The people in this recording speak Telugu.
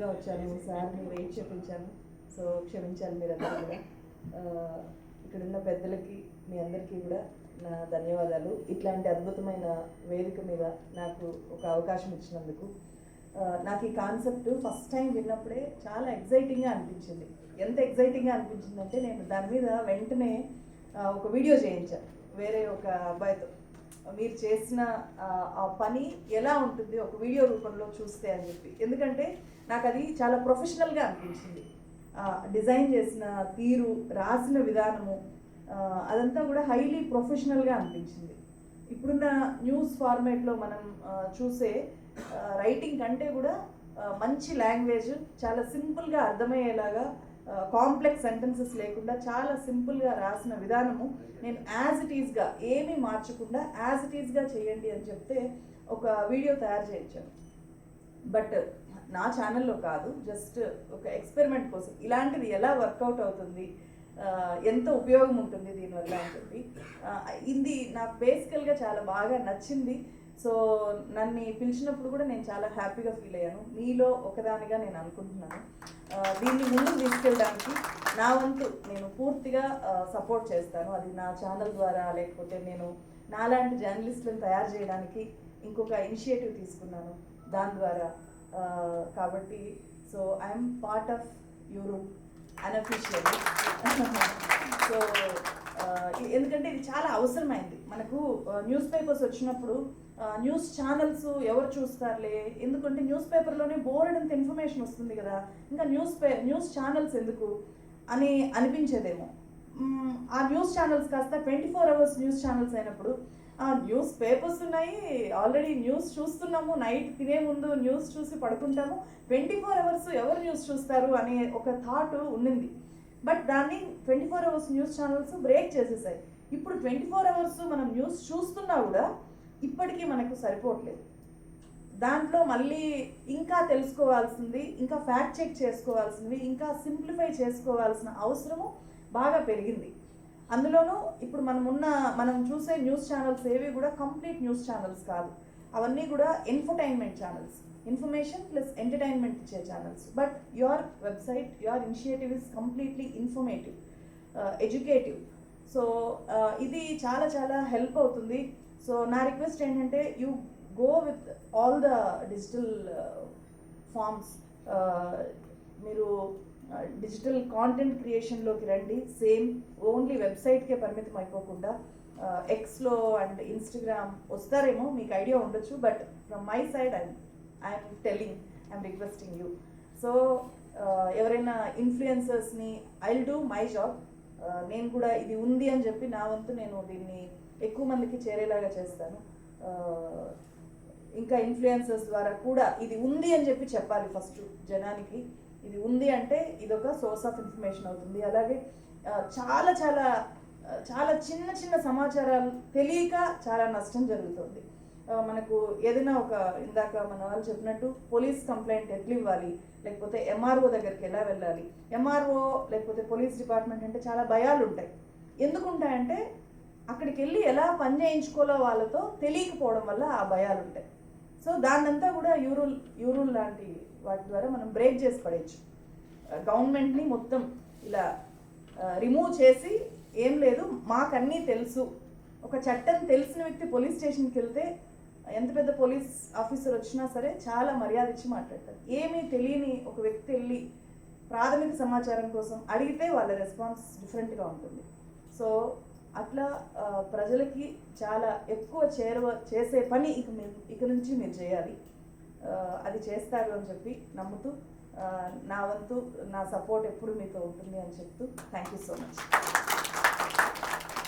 గా వచ్చాను సార్ని వెయిట్ చేపించాను సో క్షమించాను మీరందరూ కూడా. ఇక్కడున్న పెద్దలకి మీ అందరికీ కూడా నా ధన్యవాదాలు. ఇట్లాంటి అద్భుతమైన వేదిక మీద నాకు ఒక అవకాశం ఇచ్చినందుకు నాకు ఈ కాన్సెప్ట్ ఫస్ట్ టైం విన్నప్పుడే చాలా ఎగ్జైటింగ్గా అనిపించింది. ఎంత ఎగ్జైటింగ్గా అనిపించిందంటే నేను దాని మీద వెంటనే ఒక వీడియో చేయించాను. వేరే ఒక అబ్బాయితో. మీరు చేసిన ఆ, పని ఎలా ఉంటుంది ఒక వీడియో రూపంలో చూస్తే అని చెప్పి. ఎందుకంటే నాకు అది చాలా ప్రొఫెషనల్గా అనిపించింది. డిజైన్ చేసిన తీరు రాసిన విధానము అదంతా కూడా హైలీ ప్రొఫెషనల్గా అనిపించింది. ఇప్పుడున్న న్యూస్ ఫార్మేట్లో మనం చూసే రైటింగ్ కంటే కూడా మంచి లాంగ్వేజ్ చాలా సింపుల్గా అర్థమయ్యేలాగా కాంప్లెక్స్ సెంటెన్సెస్ లేకుండా చాలా సింపుల్గా రాసిన విధానము. నేను యాజ్ ఇట్ ఈస్గా ఏమీ మార్చకుండా యాజ్ ఇట్ ఈస్గా చేయండి అని చెప్తే ఒక వీడియో తయారు చేయించాను. బట్ నా ఛానల్లో కాదు జస్ట్ ఒక ఎక్స్పెరిమెంట్ కోసం. ఇలాంటిది ఎలా వర్కౌట్ అవుతుంది? ఎంత ఉపయోగం ఉంటుంది దీనివల్ల అని చెప్పి. ఇది నాకు బేసికల్గా చాలా బాగా నచ్చింది. సో నన్ను పిలిచినప్పుడు కూడా నేను చాలా హ్యాపీగా ఫీల్ అయ్యాను. మీలో ఒకదానిగా నేను అనుకుంటున్నాను. దీన్ని ముందుకు తీసుకెళ్ళడానికి నా వంతు నేను పూర్తిగా సపోర్ట్ చేస్తాను. అది నా ఛానల్ ద్వారా లేకపోతే నేను నాలాంటి జర్నలిస్టులను తయారు చేయడానికి ఇంకొక ఇనిషియేటివ్ తీసుకున్నాను దాని ద్వారా. కాబట్టి so I'm part of Europe unofficial so uh, e- ఎందుకంటే ఇది చాలా అవసరమైంది. మనకు uh, న్యూస్ పేపర్స్ వచ్చినప్పుడు uh, న్యూస్ ఛానల్స్ ఎవరు చూస్తారులే? ఎందుకంటే న్యూస్ పేపర్లోనే బోర్డంత ఇన్ఫర్మేషన్ వస్తుంది కదా. ఇంకా న్యూస్ పే న్యూస్ ఛానల్స్ ఎందుకు అని అనిపించేదేమో. ఆ న్యూస్ ఛానల్స్ కాస్త twenty four hours news channels అయినప్పుడు న్యూస్ పేపర్స్ ఉన్నాయి. ఆల్రెడీ న్యూస్ చూస్తున్నాము. నైట్ తినే ముందు న్యూస్ చూసి పడుకుంటాము. ట్వంటీ ఫోర్ అవర్స్ ఎవరు న్యూస్ చూస్తారు అనే ఒక థాట్ ఉండింది బట్ దాన్ని twenty four hours news channels break చేసేసాయి. ఇప్పుడు ట్వంటీ ఫోర్ అవర్స్ మనం న్యూస్ చూస్తున్నా కూడా ఇప్పటికీ మనకు సరిపోవట్లేదు. దాంట్లో మళ్ళీ ఇంకా తెలుసుకోవాల్సింది ఇంకా ఫ్యాక్ట్ చెక్ చేసుకోవాల్సింది ఇంకా సింప్లిఫై చేసుకోవాల్సిన అవసరము బాగా పెరిగింది. అందులోనూ ఇప్పుడు మనం ఉన్న మనం చూసే న్యూస్ ఛానల్స్ ఏవి కూడా కంప్లీట్ న్యూస్ ఛానల్స్ కాదు. అవన్నీ కూడా infotainment channels. Information plus entertainment ఇచ్చే channels. But your website your initiative is completely informative educative. So ఇది చాలా చాలా హెల్ప్ అవుతుంది. సో నా రిక్వెస్ట్ ఏంటంటే you go with all the digital forms మీరు డిజిటల్ కాంటెంట్ క్రియేషన్లోకి రండి. సేమ్ ఓన్లీ వెబ్సైట్కే పరిమితం అయిపోకుండా ఎక్స్లో అండ్ ఇన్స్టాగ్రామ్ వస్తారేమో మీకు ఐడియా ఉండొచ్చు but from my side I I'm telling I'm requesting you so ఎవరైనా ఇన్ఫ్లుయెన్సర్స్ని ఐ డూ మై జాబ్ నేను కూడా ఇది ఉంది అని చెప్పి నా వంతు నేను దీన్ని ఎక్కువ మందికి చేరేలాగా చేస్తాను. ఇంకా ఇన్ఫ్లుయెన్సర్స్ ద్వారా కూడా ఇది ఉంది అని చెప్పి చెప్పాలి ఫస్ట్ జనానికి. ఇది ఉంది అంటే ఇది ఒక సోర్స్ ఆఫ్ ఇన్ఫర్మేషన్ అవుతుంది. అలాగే చాలా చాలా చాలా చిన్న చిన్న సమాచారాలు తెలియక చాలా నష్టం జరుగుతుంది. మనకు ఏదైనా ఒక ఇందాక మన వాళ్ళు చెప్పినట్టు పోలీస్ కంప్లైంట్ ఎట్లా ఇవ్వాలి? లేకపోతే ఎంఆర్ఓ దగ్గరికి ఎలా వెళ్ళాలి? ఎంఆర్ఓ లేకపోతే పోలీస్ డిపార్ట్మెంట్ అంటే చాలా భయాలు ఉంటాయి. ఎందుకు ఉంటాయంటే అక్కడికి వెళ్ళి ఎలా పని చేయించుకోవాలో వాళ్ళతో తెలియకపోవడం వల్ల ఆ భయాలు ఉంటాయి. సో దాన్నంతా కూడా యూరూల్ యూరూల్ లాంటి వాటి ద్వారా మనం బ్రేక్ చేసి పడేయచ్చు. గవర్నమెంట్ని మొత్తం ఇలా రిమూవ్ చేసి ఏం లేదు మాకన్నీ తెలుసు. ఒక చట్టం తెలిసిన వ్యక్తి పోలీస్ స్టేషన్కి వెళ్తే ఎంత పెద్ద పోలీస్ ఆఫీసర్ వచ్చినా సరే చాలా మర్యాద ఇచ్చి మాట్లాడతారు. ఏమీ తెలియని ఒక వ్యక్తి వెళ్ళి ప్రాథమిక సమాచారం కోసం అడిగితే వాళ్ళ రెస్పాన్స్ డిఫరెంట్గా ఉంటుంది. సో అట్లా ప్రజలకి చాలా ఎక్కువ చేరువ చేసే పని ఇక మేము ఇక నుంచి మీరు చేయాలి. అది చేస్తారు అని చెప్పి నమ్ముతూ నా వంతు నా సపోర్ట్ ఎప్పుడు మీతో ఉంటుంది అని చెప్తూ థ్యాంక్ యూ సో మచ్